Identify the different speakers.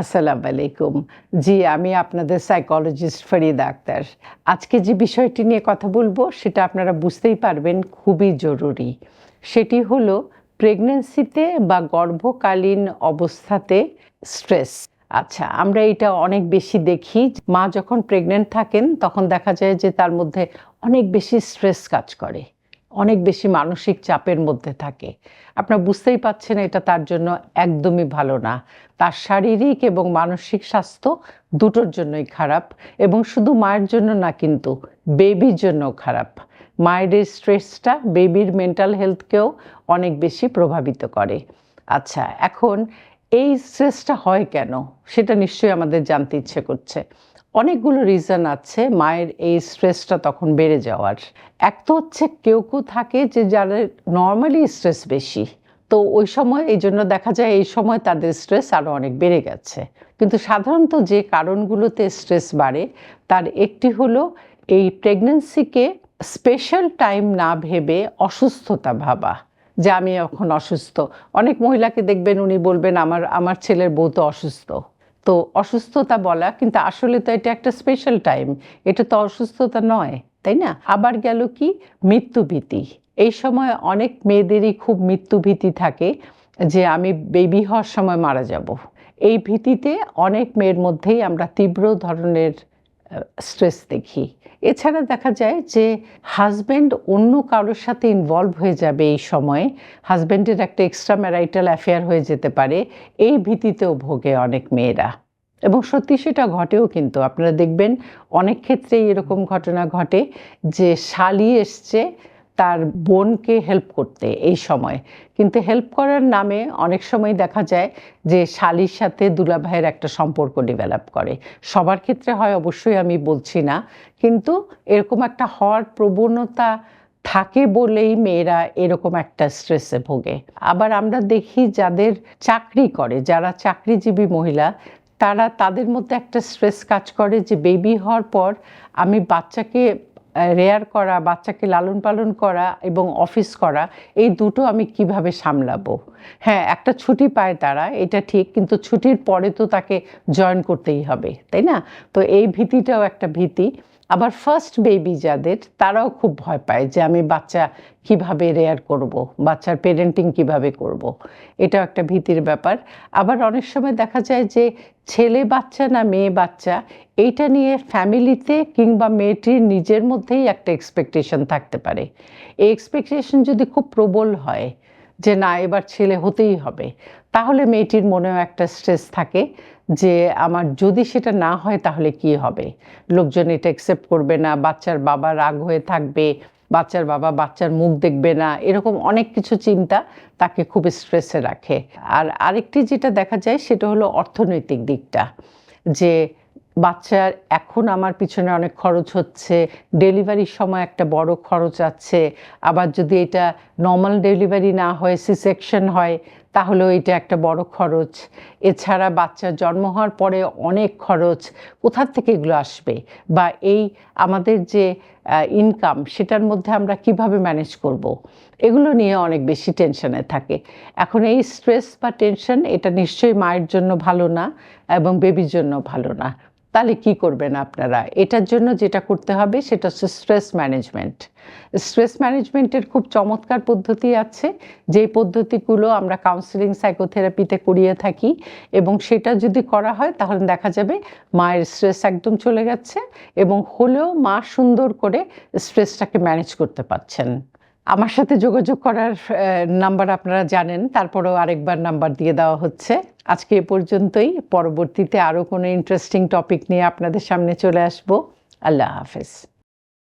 Speaker 1: আসসালামু আলাইকুম। জি, আমি আপনাদের সাইকোলজিস্ট ফরিদা আক্তার। আজকে যে বিষয়টি নিয়ে কথা বলব, সেটা আপনারা বুঝতেই পারবেন, খুবই জরুরি। সেটি হলো প্রেগনেন্সিতে বা গর্ভকালীন অবস্থাতে স্ট্রেস আচ্ছা আমরা এটা অনেক বেশি দেখি, মা যখন প্রেগনেন্ট থাকেন, তখন দেখা যায় যে তার মধ্যে অনেক বেশি স্ট্রেস কাজ করে। অনেক বেশি মানসিক চাপের মধ্যে থাকে। আপনারা বুঝতেই পাচ্ছেন এটা তার জন্য একদমই ভালো না। তার শারীরিক এবং মানসিক স্বাস্থ্য দুটোর জন্যই খারাপ এবং শুধু মায়ের জন্য না কিন্তু বেবির জন্য খারাপ। মায়ের স্ট্রেসটা বেবির মেন্টাল হেলথকেও অনেক বেশি প্রভাবিত করে। আচ্ছা এখন এই স্ট্রেসটা হয় কেন? সেটা নিশ্চয়ই আমাদের জানতে ইচ্ছে করছে। অনেকগুলো রিজন আছে মায়ের এই স্ট্রেসটা তখন বেড়ে যাওয়ার। এক তো হচ্ছে কেউ কেউ থাকে যে যাদের নর্মালি স্ট্রেস বেশি। তো ওই সময়, এই জন্য দেখা যায় এই সময় তাদের স্ট্রেস আরও অনেক বেড়ে গেছে। কিন্তু সাধারণত যে কারণগুলোতে স্ট্রেস বাড়ে, তার একটি হলো এই প্রেগনেন্সিকে স্পেশাল টাইম না ভেবে অসুস্থতা ভাবা, যে আমি এখন অসুস্থ। অনেক মহিলাকে দেখবেন উনি বলবেন, আমার আমার ছেলের বউ তো অসুস্থ। তো অসুস্থতা বলা, কিন্তু আসলে তো এটা একটা স্পেশাল টাইম এটা তো অসুস্থতা নয়, তাই না? আবার গেল কি? মৃত্যুভীতি এই সময় অনেক মেয়েদেরই খুব মৃত্যুভীতি থাকে যে আমি বেবি হওয়ার সময় মারা যাব। এই ভীতিতে অনেক মেয়ের মধ্যেই আমরা তীব্র ধরনের স্ট্রেস দেখি। এছাড়া দেখা যায় যে হাজব্যান্ড অন্য কারোর সাথে ইনভলভ হয়ে যাবে এই সময়ে হাজব্যান্ডের একটা এক্সট্রা ম্যারাইটাল অ্যাফেয়ার হয়ে যেতে পারে, এই ভীতিতেও ভোগে অনেক মেয়েরা। এবং সত্যি সেটা ঘটেও কিন্তু। আপনারা দেখবেন অনেক ক্ষেত্রেই এরকম ঘটনা ঘটে যে শালি এসছে তার বোনকে হেল্প করতে এই সময়। কিন্তু হেল্প করার নামে অনেক সময় দেখা যায় যে শালির সাথে দুলাভাইয়ের একটা সম্পর্ক ডেভেলপ করে। সবার ক্ষেত্রে হয়, অবশ্যই আমি বলছি না। কিন্তু এরকম একটা হওয়ার প্রবণতা থাকে বলেই মেয়েরা এরকম একটা স্ট্রেসে ভোগে। আবার আমরা দেখি যাদের চাকরি করে, যারা চাকরিজীবী মহিলা, তারা তাদের মধ্যে একটা স্ট্রেস কাজ করে যে বেবি হওয়ার পর আমি বাচ্চাকে রেয়ার করা, বাচ্চাকে লালন পালন করা এবং অফিস করা, এই দুটো আমি কীভাবে সামলাবো? হ্যাঁ একটা ছুটি পায় তারা, এটা ঠিক, কিন্তু ছুটির পরে তো তাকে জয়েন করতেই হবে, তাই না? তো এই ভীতিটাও একটা ভীতি। আবার ফার্স্ট বেবি যাদের, তারাও খুব ভয় পায় যে আমি বাচ্চা কীভাবে রেয়ার করব, বাচ্চার পেরেন্টিং কীভাবে করব। এটাও একটা ভীতির ব্যাপার আবার অনেক সময় দেখা যায় যে ছেলে বাচ্চা না মেয়ে বাচ্চা, এইটা নিয়ে ফ্যামিলিতে কিংবা মেয়েটির নিজের মধ্যেই একটা এক্সপেকটেশন থাকতে পারে এই এক্সপেকটেশন যদি খুব প্রবল হয় যে না, এবার ছেলে হতেই হবে। তাহলে মেয়েটির মনেও একটা স্ট্রেস থাকে যে, আমার যদি সেটা না হয় তাহলে কি হবে? লোকজন এটা অ্যাকসেপ্ট করবে না, বাচ্চার বাবা রাগ হয়ে থাকবে, বাচ্চার বাবা বাচ্চার মুখ দেখবে না, এরকম অনেক কিছু চিন্তা তাকে খুব স্ট্রেসে রাখে। আর আরেকটি যেটা দেখা যায় সেটা হলো অর্থনৈতিক দিকটা, যে বাচ্চার এখন আমার পিছনে অনেক খরচ হচ্ছে ডেলিভারির সময় একটা বড় খরচ আছে, আবার যদি এটা নর্মাল ডেলিভারি না হয় সি সেকশন হয়, তাহলেও এটা একটা বড় খরচ। এছাড়া বাচ্চার জন্ম হওয়ার পরে অনেক খরচ কোথার থেকে এগুলো আসবে? বা এই আমাদের যে ইনকাম সেটার মধ্যে আমরা কীভাবে ম্যানেজ করব। এগুলো নিয়ে অনেক বেশি টেনশনে থাকে। এখন এই স্ট্রেস বা টেনশন এটা নিশ্চয়ই মায়ের জন্য ভালো না, এবং বেবির জন্য ভালো না। তাহলে কি করবেন আপনারা? এটার জন্য যেটা করতে হবে, সেটা হচ্ছে স্ট্রেস ম্যানেজমেন্ট স্ট্রেস ম্যানেজমেন্টের খুব চমৎকার পদ্ধতি আছে। যে পদ্ধতিগুলো আমরা কাউন্সিলিং সাইকোথেরাপিতে করিয়ে থাকি এবং সেটা যদি করা হয়, তাহলে দেখা যাবে মায়ের স্ট্রেস একদম চলে গেছে এবং হলেও মা সুন্দর করে স্ট্রেসটাকে ম্যানেজ করতে পারছেন। আমার সাথে যোগাযোগ করার নাম্বার আপনারা জানেন, তারপরেও আরেকবার নাম্বার দিয়ে দেওয়া হচ্ছে। আজকে এ পর্যন্তই, পরবর্তীতে আরও কোনো ইন্টারেস্টিং টপিক নিয়ে আপনাদের সামনে চলে আসব। আল্লাহ হাফেজ।